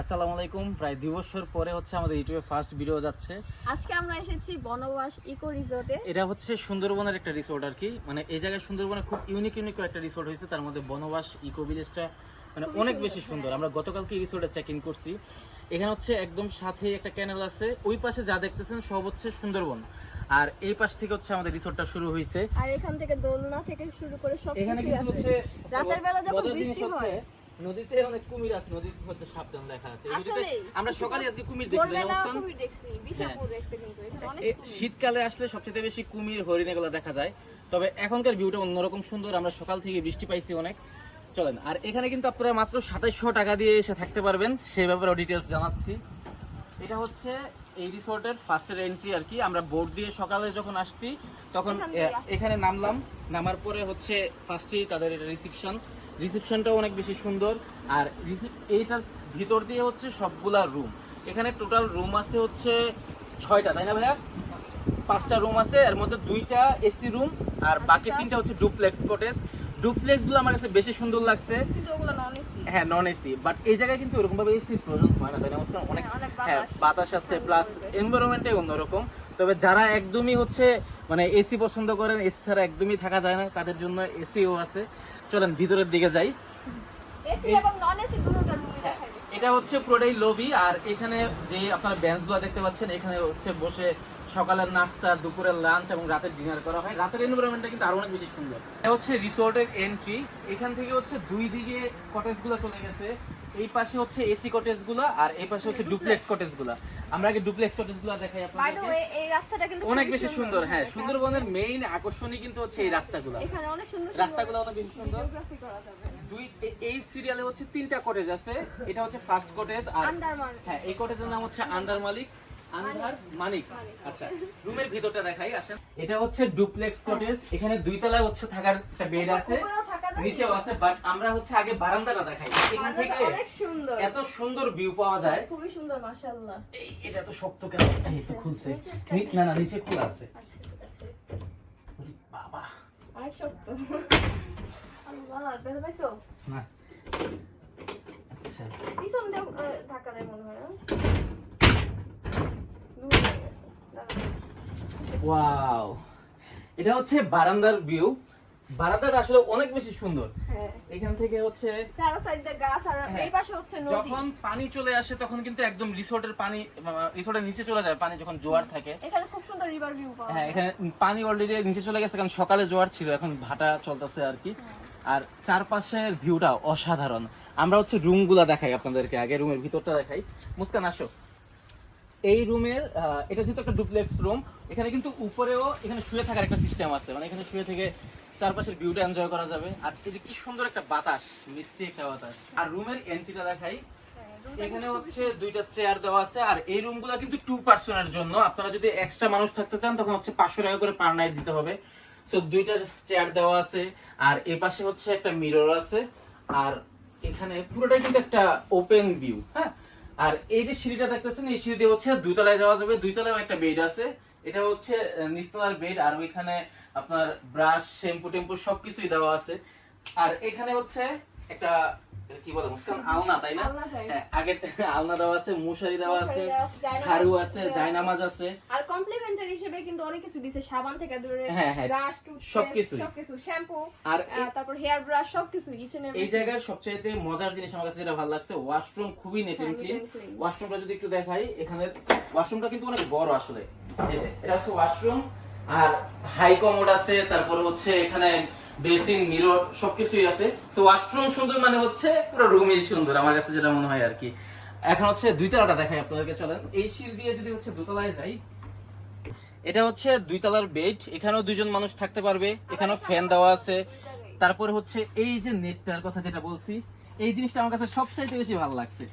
আসসালামু আলাইকুম। প্রায় দুই বছর পরে হচ্ছে আমাদের ইউটিউবে ফার্স্ট ভিডিও যাচ্ছে। আজকে আমরা এসেছি বনবাস ইকো রিসোর্টে। এটা হচ্ছে সুন্দরবনের একটা রিসোর্ট আর কি। মানে এই জায়গায় সুন্দরবনে খুব ইউনিক ইউনিক একটা রিসোর্ট হয়েছে। তার মধ্যে বনবাস ইকো ভিলেজটা মানে অনেক বেশি সুন্দর। আমরা গতকালকে এই রিসোর্টে চেক ইন করছি। এখানে হচ্ছে একদম সাথে একটা ক্যানেল আছে। ওই পাশে যা দেখতেছেন সব হচ্ছে সুন্দরবন। আর এই পাশ থেকে হচ্ছে আমাদের রিসোর্টটা শুরু হয়েছে। আর এখান থেকে দোলনা থেকে শুরু করে সব এখানে কিন্তু হচ্ছে রাতের বেলা যখন বৃষ্টি হয় নদীতে অনেক কুমির আছে নদীতে মধ্যে সাবধান লেখা আছে? আমরা সকালে আজকে কুমির দেখছি কুমির। শীতকালে আসলে সবচেয়ে বেশি কুমির হরিণ এগুলো দেখা যায়। তবে এখনকার ভিউটা অন্যরকম সুন্দর আমরা সকাল থেকে বৃষ্টি পাইছি অনেক। চলেন আর এখানে কিন্তু আপনারা মাত্র সাতাইশশো টাকা দিয়ে এসে থাকতে পারবেন সেই ব্যাপারে ডিটেলস জানাচ্ছি। এটা হচ্ছে এই রিসোর্টের ফার্স্টের এন্ট্রি আর কি। আমরা বোর্ড দিয়ে সকালে যখন আসছি তখন এখান নামলাম। নামার পরে হচ্ছে ফার্স্টেই তাদের রিসিপশন রিসিপশনটাও অনেক বেশি সুন্দর। আর রিসিপ- এইটার ভিতর দিয়ে হচ্ছে সবগুলা রুম এখানে টোটাল রুম আছে হচ্ছে ছয়টা তাই না ভাইয়া? পাঁচটা রুম আছে এর মধ্যে দুইটা এসি রুম আর বাকি তিনটা হচ্ছে ডুপ্লেক্স কটেজ ডুপ্লেক্সগুলো আমার কাছে বেশি সুন্দর লাগছে। কিন্তু ওগুলো নন এসি হ্যাঁ নন এসি বাট এই জায়গায় কিন্তু এরকম ভাবে এসির প্রয়োজন হয় না তাই না? অনেক হ্যাঁ, হ্যাঁ বাতাস। আছে প্লাস এনভায়রনমেন্টটাই অন্যরকম তবে যারা একদমই হচ্ছে মানে এসি পছন্দ করেন এসি ছাড়া একদমই থাকা যায় না তাদের জন্য এসিও আছে। চলেন ভিতরের দিকে যাই। এসি এবং নন এসি দুটোটা রুমে হ্যাঁ, দেখাই দিচ্ছি। এটা হচ্ছে পুরোটাই লবি আর এখানে যে আপনারা বেঞ্চগুলো দেখতে পাচ্ছেন, এখানে হচ্ছে বসে সকালের নাস্তা, দুপুরের লাঞ্চ এবং রাতের ডিনার করা হয়। রাতের এনভায়রনমেন্টটা কিন্তু আরও অনেক বেশি সুন্দর। এটা হচ্ছে রিসোর্টের এন্ট্রি এখান থেকে হচ্ছে দুই দিকে কটেজগুলো চলে গেছে। এই পাশে হচ্ছে এসি কটেজগুলো আর এই পাশে হচ্ছে ডুপ্লেক্স কটেজগুলো আমরা আগে ডুপ্লেক্স কটেজগুলো দেখাই আপনাদেরকে। এই রাস্তাটা কিন্তু অনেক বেশি সুন্দর। হ্যাঁ সুন্দরবনের মেইন আকর্ষণই কিন্তু হচ্ছে এই রাস্তাগুলো। এখানে অনেক সুন্দর রাস্তাগুলো অনেক বেশি সুন্দর। দুই এই সিরিয়ালে হচ্ছে তিনটা কটেজ আছে। এটা হচ্ছে ফার্স্ট কটেজ আর হ্যাঁ এই কটেজের নাম হচ্ছে আন্দার মালিক। আন্দার মানিক। আচ্ছা রুমের ভিতরটা দেখাই আসেন। এটা হচ্ছে ডুপ্লেক্স কটেজ এখানে দুই তলায় হচ্ছে থাকার একটা বেড আছে। নিচেও আছে বাট আমরা হচ্ছে আগে বারান্দাটা দেখাই। এখান থেকে অনেক সুন্দর। এত সুন্দর ভিউ পাওয়া যায়। খুবই সুন্দর মাশাআল্লাহ। এটা তো শক্ত কেন? এই তো খুলছে। না না নিচে খোলা আছে। বাবা। অনেক শক্ত। আল্লাহ বের পাইছো? না। আচ্ছা। পিছন দিয়ে আহ, দেয় মনে হয়। ওয়াও। এটা হচ্ছে বারান্দার ভিউ বারান্দাটা আসলে অনেক বেশি সুন্দর। হ্যাঁ। এখান থেকে হচ্ছে চারো সাইড গাছ আর হ্যাঁ। এই পাশে হচ্ছে নদী। যখন পানি চলে আসে তখন কিন্তু একদম রিসোর্টের পানি রিসোর্টের নিচে চলে যায় পানি যখন জোয়ার থাকে। এখানে খুব সুন্দর রিভার ভিউ পাওয়া হ্যাঁ এখানে পানি অলরেডি নিচে চলে গেছে কারণ সকালে জোয়ার ছিল এখন ভাটা চলতেছে আর কি। আর চারপাশের ভিউটা অসাধারণ। আমরা হচ্ছে রুমগুলা দেখাই আপনাদেরকে আগে রুমের ভিতরটা দেখাই। মুস্কান আসো। এই রুমের এটা যেহেতু একটা ডুপ্লেক্স রুম এখানে কিন্তু উপরেও এখানে শুয়ে থাকার একটা সিস্টেম আছে। মানে এখানে শুয়ে থেকে চারপাশের ভিউটা এনজয় করা যাবে। আর এই যে কি সুন্দর একটা বাতাস মিষ্টি একটা বাতাস। আর রুমের এন্ট্রিটা দেখাই। হ্যাঁ, এখানে হচ্ছে দুইটা চেয়ার দেওয়া আছে আর এই রুমগুলো কিন্তু টু পার্সনের জন্য। আপনারা যদি এক্সট্রা মানুষ থাকতে চান তখন হচ্ছে পাঁচশো টাকা করে পার নাইট দিতে হবে। সো দুইটা চেয়ার দেওয়া আছে আর এ পাশে হচ্ছে একটা মিরর আছে। আর এখানে পুরোটাই কিন্তু একটা ওপেন ভিউ হ্যাঁ? আর এই যে সিঁড়িটা দেখতেছেন এই সিঁড়ি দিয়ে হচ্ছে দুই তলায় যাওয়া যাবে। দুই তলায় একটা বেড আছে। এটা হচ্ছে আহ, নিচতলার বেড আর ওইখানে আপনার ব্রাশ শ্যাম্পু টেম্পু সবকিছুই দেওয়া আছে। আর এখানে হচ্ছে একটা কি বলে মুস্কান? আলনা তাই না? হ্যাঁ আগে আলনা দেওয়া আছে মশারি দেওয়া আছে ঝাড়ু আছে। জায়নামাজ আছে। আর কমপ্লিমেন্টারি হিসেবে কিন্তু অনেক কিছু দিছে সাবান থেকে দূরে হ্যাঁ, হ্যাঁ, ব্রাশ টুথপেস্ট সবকিছুই। সবকিছু শ্যাম্পু আর তারপর হেয়ার ব্রাশ সবকিছু ইচ এই জায়গার সবচাইতে মজার জিনিস আমার কাছে যেটা ভালো লাগছে ওয়াশরুম খুবই নেট এন্ড ক্লিন ওয়াশরুমটা যদি একটু দেখাই এখানে ওয়াশরুমটা কিন্তু অনেক বড় আসলে। এই যে এটা হচ্ছে ওয়াশরুম আর হাই কমোড আছে, তারপরে হচ্ছে এখানে বেসিন মিরর সবকিছুই আছে। তো ওয়াশরুম সুন্দর মানে হচ্ছে পুরো রুমই সুন্দর, আমার কাছে যেটা মনে হয় আর কি এখন হচ্ছে দুই তলাটা দেখাই আপনাদেরকে, চলেন। এই সিঁড়ি দিয়ে যদি হচ্ছে দোতলায় যাই, এটা হচ্ছে দুই তলার বেড এখানেও দুইজন মানুষ থাকতে পারবে, এখানেও ফ্যান দেওয়া আছে। তারপরে হচ্ছে এই যে নেটটার কথা যেটা বলছি, এই জিনিসটা আমার কাছে সবচাইতে বেশি ভালো লাগছে।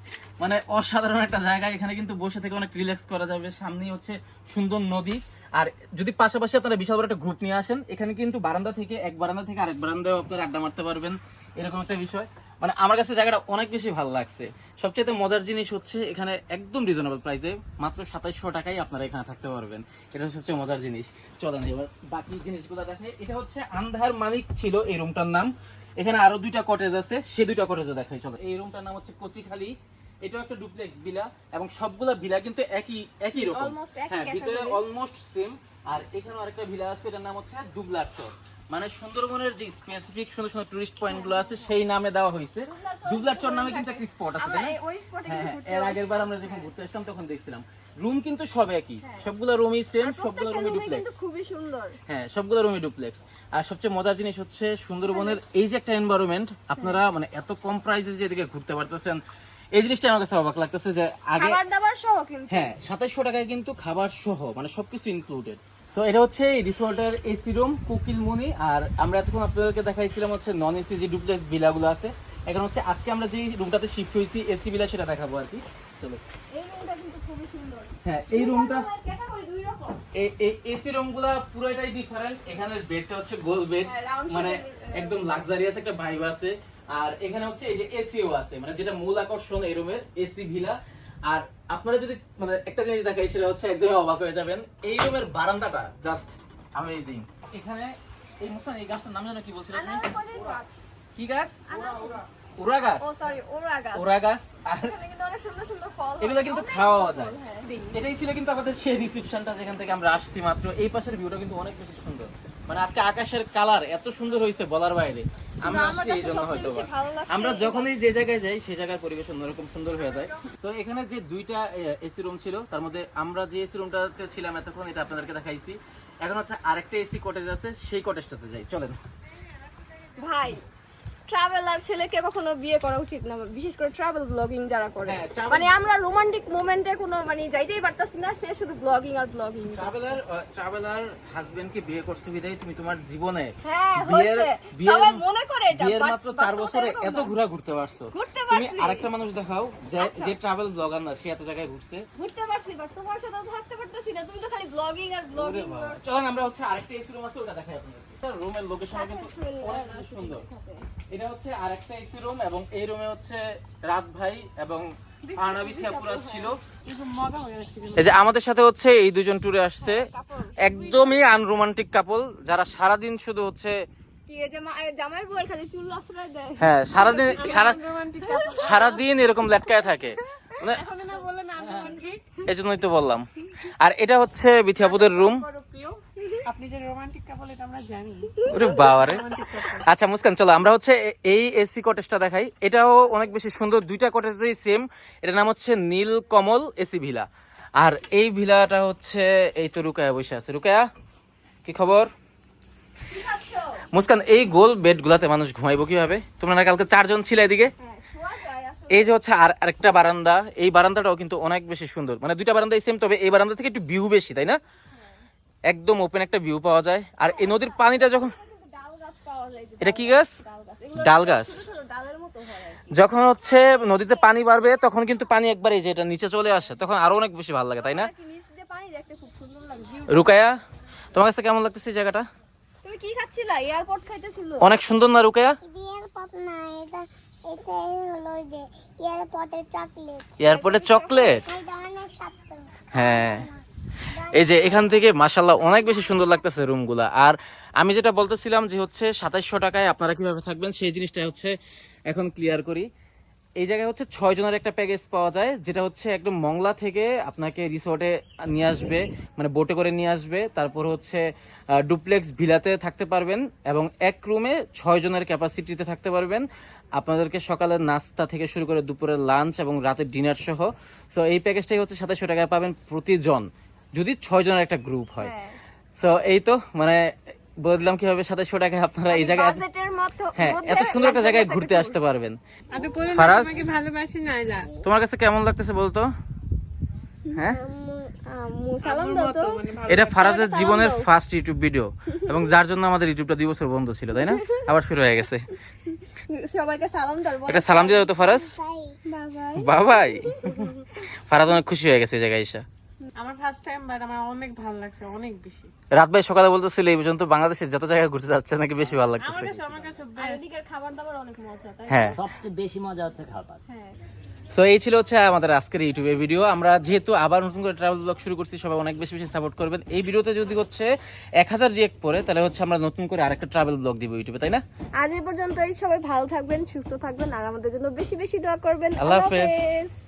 মানে অসাধারণ একটা জায়গা, এখানে কিন্তু বসে থেকে অনেক রিল্যাক্স করা যাবে। সামনেই হচ্ছে সুন্দর নদী। আর যদি পাশাপাশি আপনারা বিশাল বড় একটা গ্রুপ নিয়ে আসেন, এখানে কিন্তু বারান্দা থেকে, এক বারান্দা থেকে আরেক বারান্দায় আপনারা আড্ডা মারতে পারবেন, এরকম একটা বিষয়। মানে আমার কাছে জায়গাটা অনেক বেশি ভালো লাগছে। সবচেয়ে মজার জিনিস হচ্ছে এখানে একদম রিজনেবল প্রাইসে মাত্র সাতাইশশো টাকায় আপনারা এখানে থাকতে পারবেন। এটা সবচেয়ে মজার জিনিস। চলেন এবার বাকি জিনিসগুলো দেখে। এটা হচ্ছে আন্ধার মালিক ছিল এই রুমটার নাম। এখানে আরও দুইটা কটেজ আছে, সে দুইটা কটেজও দেখাই চলো এই রুমটার নাম হচ্ছে কচিখালি। এটাও একটা ডুপ্লেক্স ভিলা এবং সবগুলা ভিলা কিন্তু একই একই রকম। হ্যাঁ ভিতরে। অলমোস্ট সেম আর এখানেও আরেকটা ভিলা আছে এটার নাম হচ্ছে দুবলার চর মানে সুন্দরবনের যে স্পেসিফিক সুন্দর সুন্দর টুরিস্ট পয়েন্টগুলো আছে সেই নামে দেওয়া হয়েছে। দুবলার চর নামে কিন্তু একটা স্পট আছে হ্যাঁ হ্যাঁ, এর আগের বার আমরা যখন ঘুরতে আসলাম তখন দেখছিলাম। রুম কিন্তু সব একই। সবগুলো রুমই সেম সবগুলো রুমই ডুপ্লেক্স খুবই সুন্দর। হ্যাঁ সবগুলো রুমই ডুপ্লেক্স আর সবচেয়ে মজার জিনিস হচ্ছে সুন্দরবনের এই যে একটা এনভায়রনমেন্ট আপনারা মানে এত কম প্রাইসে যে এদিকে ঘুরতে পারতেছেন এই জিনিসটা আমার কাছে অবাক লাগতেছে যে আগে খাবার দাবার সহ কিন্তু। হ্যাঁ সাতাইশশো টাকায় কিন্তু খাবার সহ মানে সবকিছু ইনক্লুডেড সো এটা হচ্ছে এই রিসোর্টের এসি রুম কুকিল মনি আর আমরা এতক্ষণ আপনাদেরকে দেখাইছিলাম হচ্ছে নন এসি যে ডুপ্লেক্স ভিলাগুলো আছে। এখন হচ্ছে আজকে আমরা যে রুমটাতে শিফট হয়েছি এসি ভিলা সেটা দেখাবো আর কি। চলো। এই রুমটা কিন্তু খুবই সুন্দর। হ্যাঁ এই রুমটা এসি রুমগুলা পুরোটাই ডিফারেন্ট এখানের বেডটা হচ্ছে গোল বেড হ্যাঁ, মানে একদম লাক্সারিয়াস একটা ভাইব আছে। আর এখানে হচ্ছে এই যে এসিও আছে মানে যেটা মূল আকর্ষণ এই রুমের এসি ভিলা আর আপনারা যদি মানে একটা জিনিস দেখাই সেটা হচ্ছে একদমই অবাক হয়ে যাবেন। এই রুমের বারান্দাটা জাস্ট আমেজিং এখানে এই মুস্তান এই গাছটার নাম জানো কি বলছিলেন আপনি? কি গাছ। ওরা গাছ। ও সরি ওরা গাছ। ওরা গাছ আর এখানে কিন্তু অনেক সুন্দর সুন্দর ফল এগুলো কিন্তু খাওয়া যায়। হ্যাঁ। এটাই ছিল কিন্তু আমাদের সেই রিসেপশনটা যেখান থেকে আমরা আসছি মাত্র। এই পাশের ভিউটা কিন্তু অনেক বেশি সুন্দর। মানে আজকে আকাশের কালার এত সুন্দর হয়েছে বলার বাইরে। আমরা আসছি এই জন্য হয়তো আমরা যখনই যে জায়গায় যাই সেই জায়গার পরিবেশ অন্যরকম সুন্দর হয়ে যায়। তো এখানে যে দুইটা এসি রুম ছিল তার মধ্যে আমরা যে এসি রুমটাতে ছিলাম এতক্ষণ এটা আপনাদেরকে দেখাইছি। এখন হচ্ছে আরেকটা এসি কটেজ আছে সেই কটেজটাতে যাই। চলেন। ভাই ট্রাভেলার ছেলেকে কখনো বিয়ে করা উচিত না বিশেষ করে ট্রাভেল ব্লগিং যারা করে। হ্যাঁ, মানে আমরা রোমান্টিক মোমেন্টে কোনো মানে যাইতেই পারতাছি না সে শুধু ব্লগিং আর ব্লগিং ট্রাভেলার ট্রাভেলার হাজবেন্ডকে বিয়ে করছে বিদায় তুমি তোমার জীবনে হ্যাঁ বিয়ের বিয়ের মনে করে এটা বিয়ের মাত্র চার বাস্তবতা বছরে এত ঘোরা ঘুরতে পারছ। তুমি আরেকটা মানুষ দেখাও যে আচ্ছা। যে ট্রাভেল ব্লগার না সে এত জায়গায় ঘুরছে। ঘুরতে পারছি বাট তোমার সাথে থাকতে পারতাছি না। তুমি তো খালি ব্লগিং আর ব্লগিং চলেন আমরা হচ্ছে আরেকটা এসি রুম আছে ওটা দেখাই আপনাদের। রুমের লোকেশন কিন্তু অনেক সুন্দর। এটা হচ্ছে আরেকটা এসি রুম এবং এই রুমে হচ্ছে রাত ভাই এবং ছিল। এই যে আমাদের সাথে হচ্ছে এই দুজন ট্যুরে আসছে। একদমই আনরোমান্টিক কাপল যারা সারাদিন শুধু হচ্ছে হ্যাঁ সারাদিন সারা সারাদিন এরকম লেটকায় থাকে। মানে এই জন্যই তো বললাম। আর এটা হচ্ছে বিথিয়াপুদের রুম আপনি যে রোমান্টিক কাপল এটা আমরা জানি। ওরে বাবারে। আচ্ছা মুস্কান চলো আমরা হচ্ছে এই এসি কটেজটা দেখাই। এটাও অনেক বেশি সুন্দর দুইটা কটেজই সেম এটার নাম হচ্ছে নীল কমল এসি ভিলা আর এই ভিলাটা হচ্ছে এই তো রুকায়া বসে আছে। রুকায়া কি খবর? মুস্কান এই গোল বেড গুলাতে মানুষ ঘুমাইবো কীভাবে? তোমরা না কালকে চারজন ছিলে এদিকে? হ্যাঁ এই যে হচ্ছে আর আরেকটা বারান্দা এই বারান্দাটাও কিন্তু অনেক বেশি সুন্দর। মানে দুইটা বারান্দাই সেম তবে এই বারান্দা থেকে একটু ভিউ বেশি তাই না? একদম ওপেন একটা ভিউ পাওয়া যায়। আর এই নদীর পানিটা যখন এটা কি গাছ? ডাল গাছ। যখন হচ্ছে নদীতে পানি বাড়বে তখন কিন্তু পানি একবার এই যে এটা নিচে চলে আসে তখন আরও অনেক বেশি ভালো লাগে তাই না? আর কি নিচ দিয়ে পানি দেখতে খুব সুন্দর লাগে view রুকায়া তোমার কাছে কেমন লাগতেছে এই জায়গাটা? তুমি কি খাচ্ছিলা? এয়ারপোর্ট খাইতেছিল। অনেক সুন্দর না রুকায়া এয়ারপড না এটা এটাই হলো যে এয়ারপডের চকলেট হ্যাঁ। এই যে এখান থেকে মাসাল্লাহ অনেক বেশি সুন্দর লাগতেছে রুমগুলা। আর আমি যেটা বলতেছিলাম যে হচ্ছে সাতাইশশো টাকায় আপনারা কীভাবে থাকবেন, সেই জিনিসটা হচ্ছে এখন ক্লিয়ার করি। এই জায়গায় হচ্ছে ছয় জনের একটা প্যাকেজ পাওয়া যায়, যেটা হচ্ছে একদম মংলা থেকে আপনাকে রিসোর্টে নিয়ে আসবে মানে বোটে করে নিয়ে আসবে। তারপর হচ্ছে ডুপ্লেক্স ভিলাতে থাকতে পারবেন এবং এক রুমে ছয় জনের ক্যাপাসিটিতে থাকতে পারবেন। আপনাদেরকে সকালের নাস্তা থেকে শুরু করে দুপুরের লাঞ্চ এবং রাতের ডিনার সহ। সো এই প্যাকেজটাই হচ্ছে সাতাশশো টাকায় পাবেন প্রতিজন। যদি ছয় জনের একটা গ্রুপ হয়। হ্যাঁ। তো এই তো মানে বললাম কীভাবে সাতাশশো টাকায় আপনারা এই জায়গায় বাজেটের মতো হ্যাঁ এত সুন্দর একটা জায়গায় ঘুরতে আসতে পারবেন। ফারাজ? তোমার কাছে কেমন লাগতেছে বলতো? হ্যাঁ? আম্মু সালাম দাও তো। মানে এটা ফারাজের জীবনের ফার্স্ট ইউটিউব ভিডিও এবং যার জন্য আমাদের ইউটিউবটা দুই বছর বন্ধ ছিল তাই না? আবার শুরু হয়ে গেছে। সবাইকে সালাম দাও বলো। সালাম দিয়ে দাও তো ফারাজ? বাবাই। ফারাজ অনেক খুশি হয়ে গেছে এই জায়গায় এসে। ফার্স্ট টাইম বাট আমার অনেক ভালো লাগছে অনেক বেশি। রাত ভাই সকালে বলতেছিল এই পর্যন্ত বাংলাদেশের যত জায়গায় ঘুরতে যাচ্ছে নাকি বেশি ভালো আমার কাছে আমার কাছে এদিকের খাবার দাবার অনেক মজা তাই হ্যাঁ। সবচেয়ে বেশি মজা হচ্ছে খাবার। হ্যাঁ। সো এই ছিল হচ্ছে আমাদের আজকের ইউটিউবে ভিডিও আমরা যেহেতু আবার নতুন করে ট্রাভেল ব্লগ শুরু করছি সবাই অনেক বেশি বেশি সাপোর্ট করবেন। এই ভিডিওতে যদি হচ্ছে এক হাজার রিয়েক্ট পরে তাহলে হচ্ছে আমরা নতুন করে আরেকটা ট্রাভেল ব্লগ দিব ইউটিউবে তাই না? আজ এই পর্যন্তই। সবাই ভালো থাকবেন সুস্থ থাকবেন আর আমাদের জন্য বেশি বেশি দোয়া করবেন। আল্লাহ। হাফেজ।